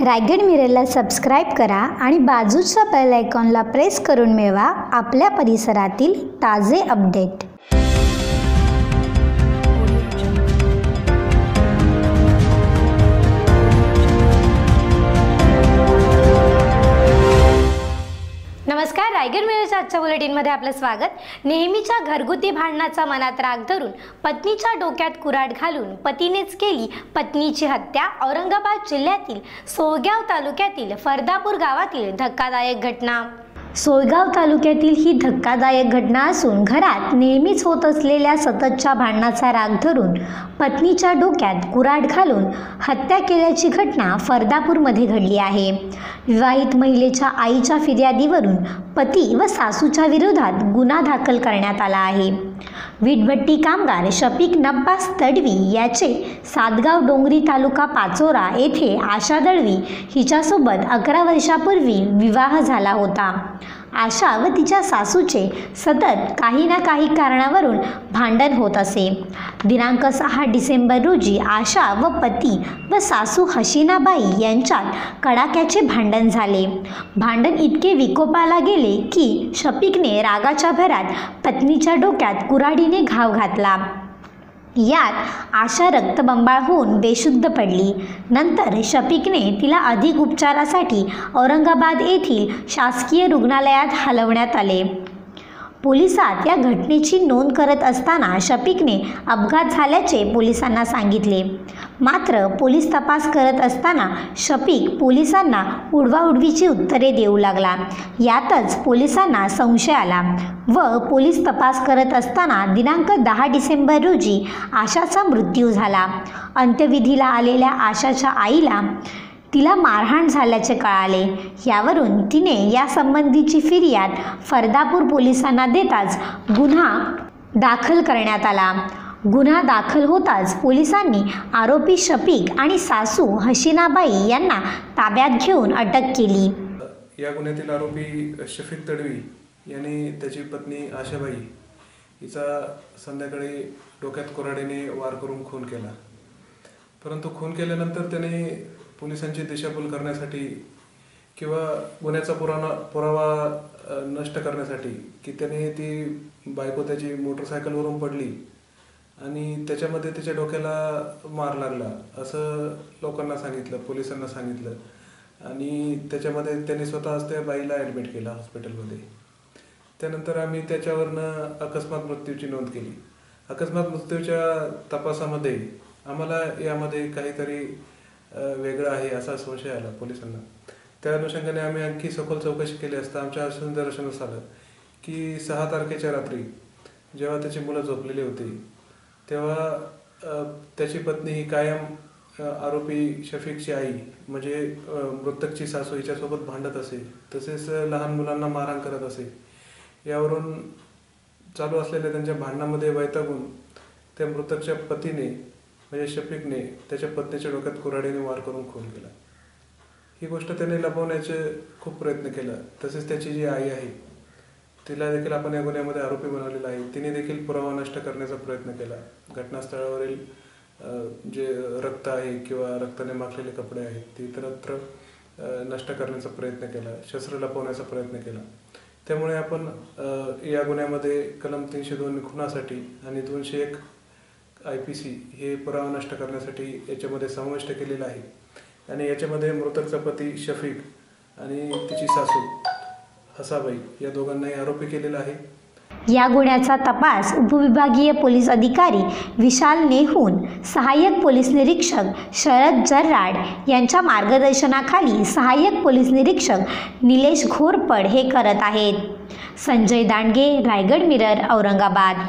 Raigad मिररला subscribe करा आणि बाजूच्या बेल आयकॉनला प्रेस करून मिळवा आपल्या परिसरातील ताजे अपडेट नमस्कार रायगड मिररच्या आजच्या बुलेटिनमध्ये आपलं स्वागत. नेहमीच्या घरगुती भांडणाचा मनात राग धरून पत्नीच्या डोक्यात कुऱ्हाड घालून पतीनेच केली पत्नीची हत्या औरंगाबाद जिल्ह्यातील सोयगाव तालुक्यातील फरदापूर गावातील धक्कादायक घटना. सोयगाव तालुक्यातील ही धक्कादायक घटना असून घरात नेहमीच होत असलेल्या सततच्या भांडणाचा राग धरून पत्नीच्या डोक्यात कुऱ्हाड घालून हत्या केल्याची घटना फरदापूरमध्ये घडली आहे. विवाहित महिलेच्या आईच्या फिर्यादीवरून पती व सासूच्या विरोधात गुन्हा दाखल करण्यात आला आहे. वीटभट्टी कामगार शफीक नब्बास तडवी याचे सातगाव डोंगरी तालुका पाचोरा येथे आशा दळवी हिच्यासोबत अकरा वर्षापूर्वी विवाह झाला होता. आशा व तिच्या सासूचे सतत काही ना काही कारणावरून भांडण होत असे. दिनांक सहा डिसेंबर रोजी आशा व पती व सासू हसीनाबाई यांच्यात कडाक्याचे भांडण झाले. भांडण इतके विकोपाला गेले की शफीकने रागाच्या भरात पत्नीच्या डोक्यात कुऱ्हाडीने घाव घातला. यात आशा रक्तबंबाळ होऊन बेशुद्ध पडली. नंतर शफिकने तिला अधिक उपचारासाठी औरंगाबाद येथील शासकीय रुग्णालयात हलवण्यात आले. पोलिसात या घटनेची नोंद करत असताना शफिकने अपघात झाल्याचे पोलिसांना सांगितले. मात्र पोलीस तपास करत असताना शफिक पोलिसांना उडवाउडवीची उत्तरे देऊ लागला. यातच पोलिसांना संशय आला व पोलीस तपास करत असताना दिनांक दहा डिसेंबर रोजी आशाचा मृत्यू झाला. अंत्यविधीला आलेल्या आशाच्या आईला तिला मारहाण झाल्याचे कळाले. यावरून तिने यासंबंधीची फिर्याद फरदापूर पोलिसांना देताच गुन्हा दाखल करण्यात आला. गुन्हा दाखल होताच पोलिसांनी आरोपी शफीक आणि सासू हशीनाबाई यांना ताब्यात घेऊन अटक केली. या गुन्ह्यातील आरोपी शफीक तडवी यांनी त्याची पत्नी आशाबाई हिचा संध्याकाळी डोक्यात कोराडीने वार करून खून केला. परंतु खून केल्यानंतर त्याने पोलिसांची दिशाभूल करण्यासाठी किंवा गुन्ह्याचा पुराणा पुरावा नष्ट करण्यासाठी की त्याने ती बायको त्याची मोटरसायकलवरून पडली आणि त्याच्यामध्ये त्याच्या डोक्याला मार लागला असं लोकांना सांगितलं पोलिसांना सांगितलं. आणि त्याच्यामध्ये त्याने स्वतःच त्या बाईला ॲडमिट केला हॉस्पिटलमध्ये त्यानंतर आम्ही त्याच्यावरनं अकस्मात मृत्यूची नोंद केली. अकस्मात मृत्यूच्या तपासामध्ये आम्हाला यामध्ये काहीतरी वेगळं आहे असा संशय आला पोलिसांना. त्या अनुषंगाने आम्ही आणखी सखोल चौकशी केली असता आमच्या असं निदर्शनास आलं की सहा तारखेच्या रात्री जेव्हा त्याची मुलं झोपलेली होती तेव्हा त्याची पत्नी ही कायम आरोपी शफीकची आई म्हणजे मृतकची सासू हिच्यासोबत भांडत असे तसेच लहान मुलांना मारहाण करत असे. यावरून चालू असलेल्या त्यांच्या भांडणामध्ये वैतागून त्या मृतकच्या पतीने म्हणजे शफीकने त्याच्या पत्नीच्या डोक्यात कुऱ्हाडीने वार करून खून केला. ही गोष्ट त्याने लपवण्याचे खूप प्रयत्न केला. तसेच त्याची जी आई आहे तिला देखील आपण या गुन्ह्यामध्ये आरोपी बनवलेला आहे. तिने देखील पुरावा नष्ट करण्याचा प्रयत्न केला. घटनास्थळावरील जे रक्त आहे किंवा रक्ताने माखलेले कपडे आहेत ते इतरत्र नष्ट करण्याचा प्रयत्न केला. शस्त्र लपवण्याचा प्रयत्न केला. त्यामुळे आपण या गुन्ह्यामध्ये कलम तीनशे दोन खुनासाठी आणि दोनशे एक आय पी सी हे पुरावा नष्ट करण्यासाठी याच्यामध्ये समाविष्ट केलेला आहे. आणि याच्यामध्ये मृतकचा पती शफीक आणि तिची सासू हसाबाई या दोघांनाही आरोपी केलेला आहे. या गुन्ह्याचा तपास उपविभागीय पोलीस अधिकारी विशाल नेहून सहाय्यक पोलीस निरीक्षक शरद जर्राड यांच्या मार्गदर्शनाखाली सहाय्यक पोलीस निरीक्षक निलेश घोरपड हे करत आहेत. संजय दांडगे रायगड मिरर औरंगाबाद.